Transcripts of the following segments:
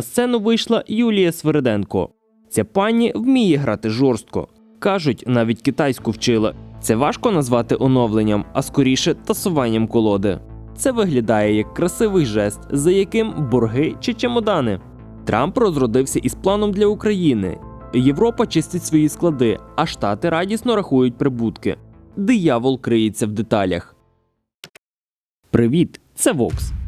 на сцену вийшла Юлія Свириденко. Ця пані вміє грати жорстко. Кажуть, навіть китайську вчила. Це важко назвати оновленням, а скоріше тасуванням колоди. Це виглядає як красивий жест, за яким борги чи чемодани. Трамп розродився із планом для України. Європа чистить свої склади, а Штати радісно рахують прибутки. Диявол криється в деталях. Привіт, це Вокс.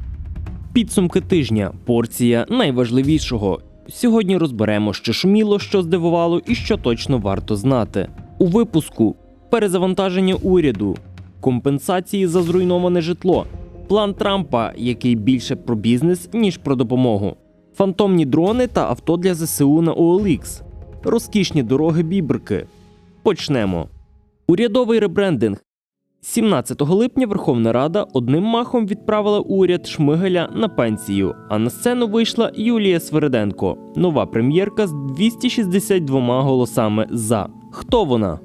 Підсумки тижня. Порція найважливішого. Сьогодні розберемо, що шуміло, що здивувало і що точно варто знати. У випуску перезавантаження уряду, компенсації за зруйноване житло, план Трампа, який більше про бізнес, ніж про допомогу, фантомні дрони та авто для ЗСУ на OLX, розкішні дороги біберки. Почнемо. Урядовий ребрендинг. 17 липня Верховна Рада одним махом відправила уряд Шмигеля на пенсію, а на сцену вийшла Юлія Свириденко, нова прем'єрка з 262 голосами за. Хто вона?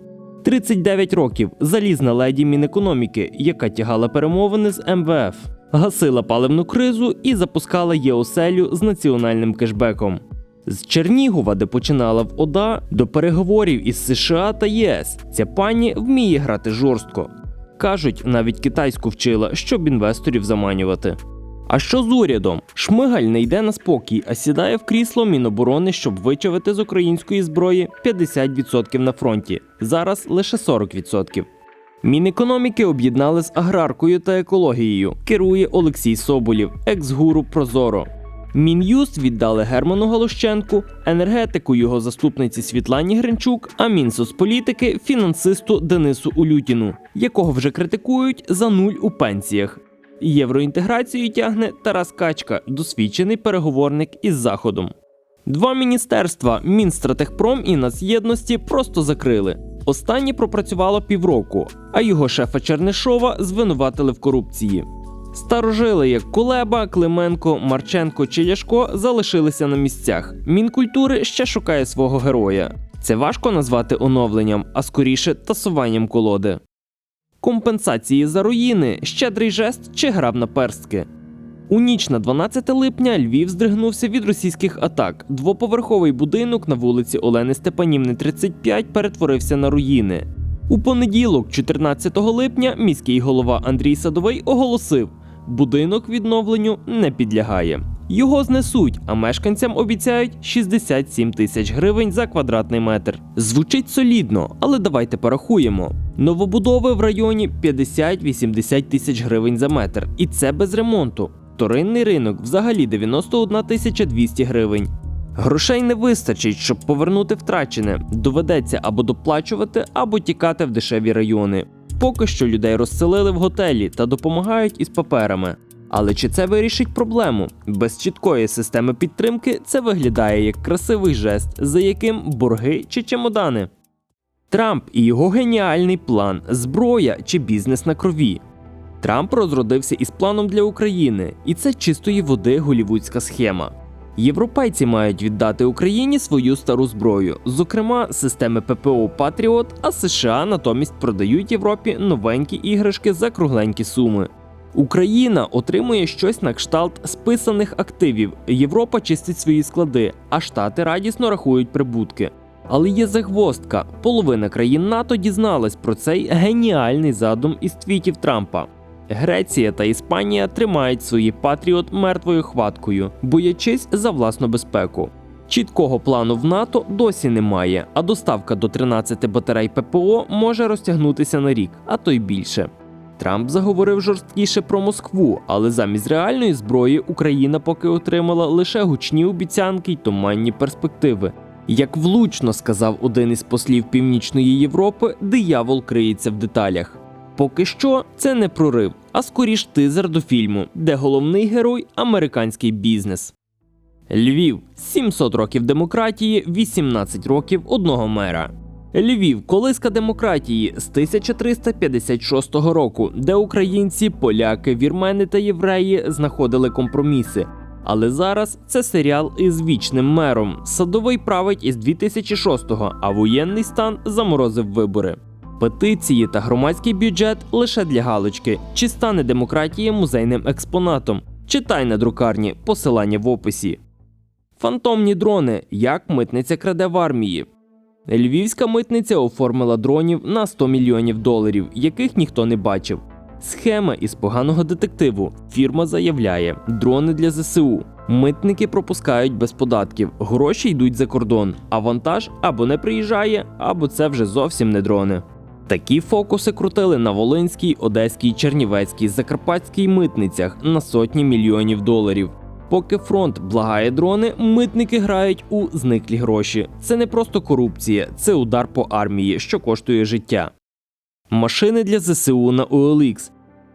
39 років залізна леді Мінекономіки, яка тягала перемовини з МВФ, гасила паливну кризу і запускала ЄОСЕЛю з національним кешбеком. З Чернігова, де починала в ОДА, до переговорів із США та ЄС. Ця пані вміє грати жорстко. Кажуть, навіть китайську вчила, щоб інвесторів заманювати. А що з урядом? Шмигаль не йде на спокій, а сідає в крісло Міноборони, щоб вичавити з української зброї 50% на фронті. Зараз лише 40%. Мінекономіки об'єднали з аграркою та екологією. Керує Олексій Соболєв, екс-гуру Прозоро. Мін'юст віддали Герману Галущенку, енергетику його заступниці Світлані Гринчук, а Мінсоцполітики фінансисту Денису Улютіну, якого вже критикують за нуль у пенсіях. Євроінтеграцію тягне Тарас Качка, досвідчений переговорник із Заходом. Два міністерства Мінстратехпром і Нацєдності просто закрили. Останнє пропрацювало півроку, а його шефа Чернишова звинуватили в корупції. Старожили, як Кулеба, Клименко, Марченко чи Ляшко залишилися на місцях. Мінкультури ще шукає свого героя. Це важко назвати оновленням, а скоріше тасуванням колоди. Компенсації за руїни, щедрий жест чи грав на перстки. У ніч на 12 липня Львів здригнувся від російських атак. Двоповерховий будинок на вулиці Олени Степанівни, 35 перетворився на руїни. У понеділок, 14 липня, міський голова Андрій Садовий оголосив, будинок відновленню не підлягає. Його знесуть, а мешканцям обіцяють 67 тисяч гривень за квадратний метр. Звучить солідно, але давайте порахуємо. Новобудови в районі 50-80 тисяч гривень за метр, і це без ремонту. Вторинний ринок взагалі 91 тисяча 200 гривень. Грошей не вистачить, щоб повернути втрачене. Доведеться або доплачувати, або тікати в дешеві райони. Поки що людей розселили в готелі та допомагають із паперами. Але чи це вирішить проблему? Без чіткої системи підтримки це виглядає як красивий жест, за яким борги чи чемодани. Трамп і його геніальний план зброя чи бізнес на крові. Трамп розродився із планом для України, і це чистої води голівудська схема. Європейці мають віддати Україні свою стару зброю, зокрема системи ППО Патріот, а США натомість продають Європі новенькі іграшки за кругленькі суми. Україна отримує щось на кшталт списаних активів. Європа чистить свої склади, а Штати радісно рахують прибутки. Але є загвоздка. Половина країн НАТО дізналась про цей геніальний задум із твітів Трампа. Греція та Іспанія тримають свої патріот мертвою хваткою, боячись за власну безпеку. Чіткого плану в НАТО досі немає, а доставка до 13 батарей ППО може розтягнутися на рік, а то й більше. Трамп заговорив жорсткіше про Москву, але замість реальної зброї Україна поки отримала лише гучні обіцянки й туманні перспективи. Як влучно сказав один із послів Північної Європи, диявол криється в деталях. Поки що це не прорив, а скоріш тизер до фільму, де головний герой американський бізнес. Львів 700 років демократії, 18 років одного мера. Львів колиска демократії з 1356 року, де українці, поляки, вірмени та євреї знаходили компроміси. Але зараз це серіал із вічним мером. Садовий править із 2006-го, а воєнний стан заморозив вибори. Петиції та громадський бюджет лише для галочки. Чи стане демократія музейним експонатом? Читай на друкарні посилання в описі. Фантомні дрони, як митниця краде в армії. Львівська митниця оформила дронів на 100 мільйонів доларів, яких ніхто не бачив. Схема із поганого детективу. Фірма заявляє: дрони для ЗСУ. Митники пропускають без податків, гроші йдуть за кордон, а вантаж або не приїжджає, або це вже зовсім не дрони. Такі фокуси крутили на Волинській, Одеській, Чернівецькій, Закарпатській митницях на сотні мільйонів доларів. Поки фронт благає дрони, митники грають у зниклі гроші. Це не просто корупція, це удар по армії, що коштує життя. Машини для ЗСУ на OLX.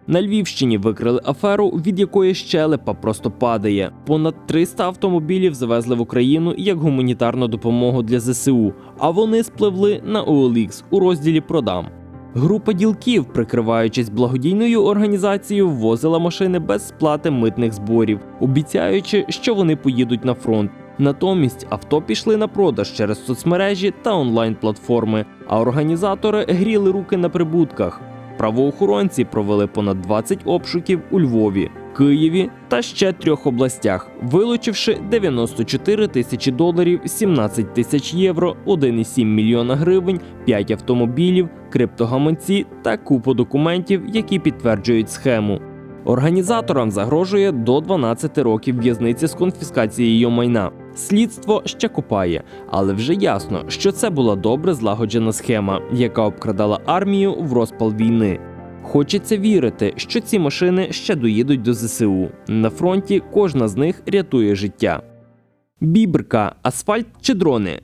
На Львівщині викрили аферу, від якої щелепа просто падає. Понад 300 автомобілів завезли в Україну як гуманітарну допомогу для ЗСУ, а вони спливли на OLX у розділі Продам. Група ділків, прикриваючись благодійною організацією, ввозила машини без сплати митних зборів, обіцяючи, що вони поїдуть на фронт. Натомість авто пішли на продаж через соцмережі та онлайн-платформи, а організатори гріли руки на прибутках. Правоохоронці провели понад 20 обшуків у Львові, Києві та ще трьох областях, вилучивши 94 тисячі доларів, 17 тисяч євро, 1,7 мільйона гривень, 5 автомобілів, криптогаманці та купу документів, які підтверджують схему. Організаторам загрожує до 12 років в'язниці з конфіскацією майна. Слідство ще копає, але вже ясно, що це була добре злагоджена схема, яка обкрадала армію в розпал війни. Хочеться вірити, що ці машини ще доїдуть до ЗСУ. На фронті кожна з них рятує життя. Бібрка, асфальт чи дрони.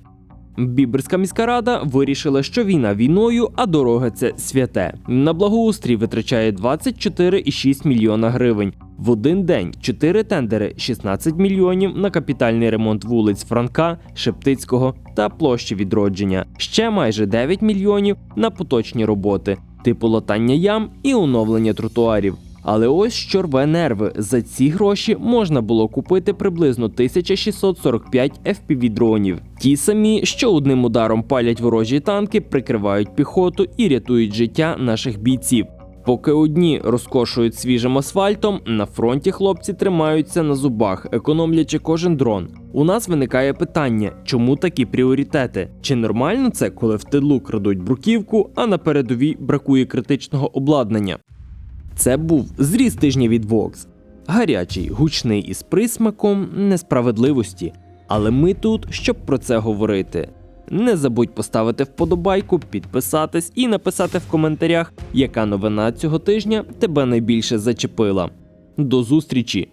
Біберська міська рада вирішила, що війна війною, а дорога це святе. На благоустрій витрачає 24,6 мільйона гривень. В один день 4 тендери, 16 мільйонів на капітальний ремонт вулиць Франка, Шептицького та площі відродження. Ще майже 9 мільйонів на поточні роботи, типу латання ям і оновлення тротуарів. Але ось що рве нерви. За ці гроші можна було купити приблизно 1645 FPV-дронів. Ті самі, що одним ударом палять ворожі танки, прикривають піхоту і рятують життя наших бійців. Поки одні розкошують свіжим асфальтом, на фронті хлопці тримаються на зубах, економлячи кожен дрон. У нас виникає питання, чому такі пріоритети? Чи нормально це, коли в тилу крадуть бруківку, а на передовій бракує критичного обладнання? Це був зріз тижня від Vox. Гарячий, гучний із присмаком несправедливості. Але ми тут, щоб про це говорити. Не забудь поставити вподобайку, підписатись і написати в коментарях, яка новина цього тижня тебе найбільше зачепила. До зустрічі!